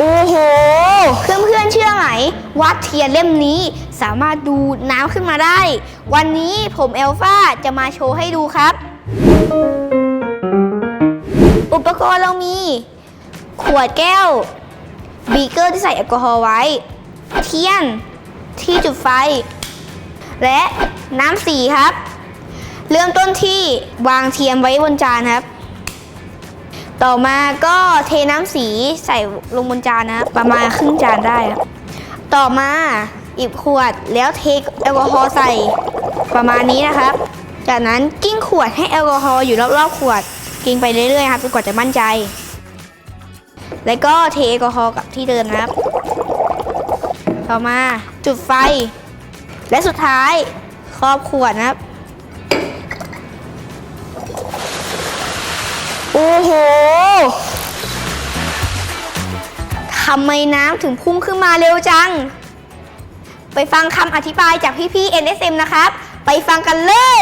โอ้โห เพื่อนๆเชื่อไหมวัดเทียนเล่มนี้สามารถดูน้ำขึ้นมาได้ วันนี้ผมเอลฟาจะมาโชว์ให้ดูครับ อุปกรณ์เรามี ขวดแก้ว บีเกอร์ที่ใส่แอลกอฮอล์ไว้ เทียนที่จุดไฟ และน้ำสีครับ เริ่มต้นที่วางเทียมไว้บนจานครับ ต่อมาก็เทน้ำสีใส่ลงบนจานนะ ประมาณครึ่งจานได้ ต่อมาหยิบขวดแล้วเทแอลกอฮอล์ใส่ประมาณนี้นะครับ จากนั้นกิ้งขวดให้แอลกอฮอล์อยู่รอบๆขวด กิ้งไปเรื่อยๆครับจนกว่าจะมั่นใจ แล้วก็เทแอลกอฮอล์กลับที่เดิมนะครับ ต่อมาจุดไฟ และสุดท้ายครอบขวดนะครับ โอ้โห ทำไมน้ำถึงพุ่งขึ้นมาเร็วจัง ไปฟังคำอธิบายจากพี่ๆ NSM นะครับ ไปฟังกันเลย